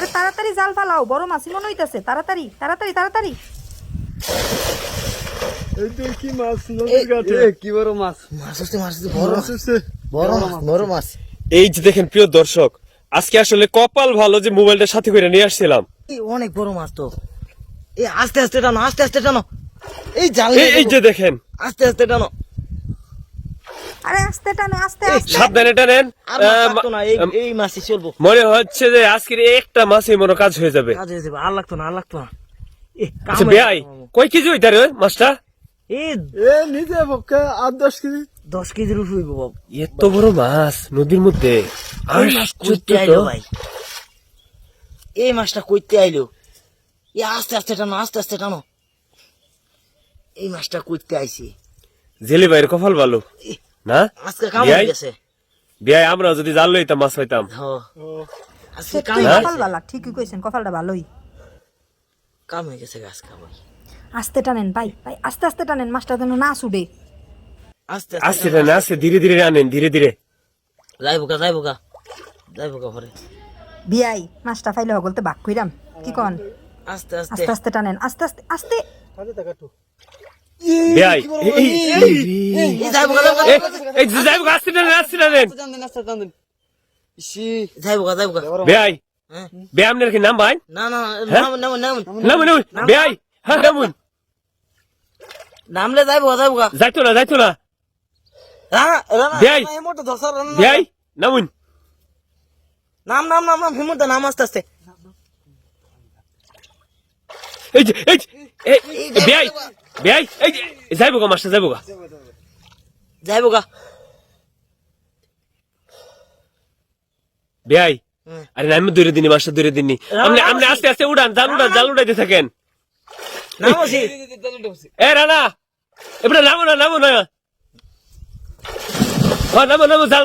আরে তাড়াতাড়ি জাল ফালাও বড় মাছি মনে হইতাছে। তাড়াতাড়ি তাড়াতাড়ি তাড়াতাড়ি। এই কি মাছ কি বড় মাছ? মাছ হচ্ছে মাছ বড় মাছ বড় মাছ বড় মাছ। এই যে দেখেন প্রিয় দর্শক আজকে আসলে কপাল ভালো যে মোবাইলটা সাথে করে নিয়ে আসছিলাম। এই অনেক বড় মাছ তো। এই আস্তে আস্তে টানো আস্তে আস্তে টানো। এই জাল এই এই যে দেখেন। আস্তে আস্তে টানো। আরে আস্তে টানো আস্তে আস্তে। সাবধানে টানেন। আর লাগতো না এই এই মাছই চলবো। মনে হচ্ছে যে আজকের একটা মাসে মনে কাজ হয়ে যাবে। কাজ হয়ে যাবে আর লাগতো না আর লাগতো না। এ, কাম আচ্ছা বেআই কয় কেজি হইতা রে মাছটা? এ নিজে পক্ষে আট দশ কেজি। দশ কেজির উপর হইব বাবু এত বড় মাছ নদীর মধ্যে। এই মাছ কইতে আইলো ভাই। এই মাছটা কইতে আইলো। এ আস্তে আস্তে টানো আস্তে আস্তে টানো। এই মাছটা কইতে আইছি। জেলে ভাইয়ের কপাল ভালো। না? আজকে কাম হয়ে গেছে বিয়াই আমরা যদি জাল লইতাম মাছ পাইতাম। হ। আজকে কাম ঠিকই কইছেন কপালটা ভালোই। কাম হয়ে গেছে আজকে ভাই আস্তে টানেন ভাই ভাই আস্তে আস্তে টানেন মাছটা যেন না ছুটে। আস্তে আসছে না আসছে ধীরে ধীরে আনেন ধীরে ধীরে। যাইব গা যাইব গা। যাইব গা ঘরে। বিয়াই মাছটা ফাইলে হগলতে বাক কইরাম। কি কন? আস্তে আস্তে। আস্তে আস্তে টানেন আস্তে আস্তে আস্তে। হ্যাঁ। নাম ভাই না না হ্যাঁ? বেয়াই হ্যাঁ নামুন নামলে যাইব যাইব যাইতো না যাইতো না বেআই। নামুন নাম নাম নাম নাম হিমন্ত নাম আস্তে আস্তে এই যে এই যে, এই বেয়াই এই যাইব গা মাছটা যাইব গা যাইব গা বেয়াই আরে না, আমি দূরে দিনি মাছটা দূরে দিনি আপনি আপনি আস্তে আস্তে উড়ান জাল উড়ান জাল উড়াইতে থাকেন এ রানা এবারে নামো না নামো না হ্যাঁ নামো নামো জাল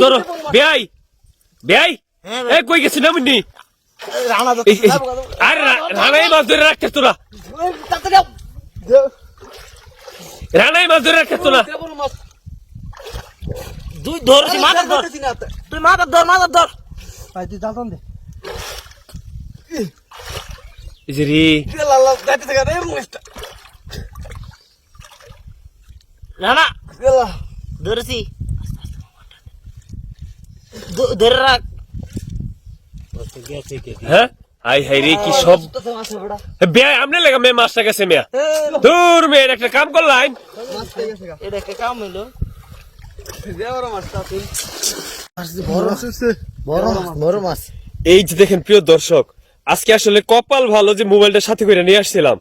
ধর- বেয়াই বেয়াই এ কই গেছি নামুনি রানা এই- এই- আরে রা- রানাই মাছ ধরে রাখতে তোরা রানাই মাছ ধরে রাখতে তোরা দুই ধরছি মাথা ধর তুই মাথা ধর। মাথা ধর ভাই তুই জালতাম দে এই যে রে। রানা ধরেছি। ধ- ধরে রাখ। হ্যাঁ? আই হাই রে, কি সব বেয়াই, আমনে লাগা মে মাছটা গেছে মিয়া। দূর মে একটা কাম করলাম। এটা এই যে দেখেন প্রিয় দর্শক, আজকে আসলে কপাল ভালো যে মোবাইলটা সাথে করে নিয়ে আসছিলাম।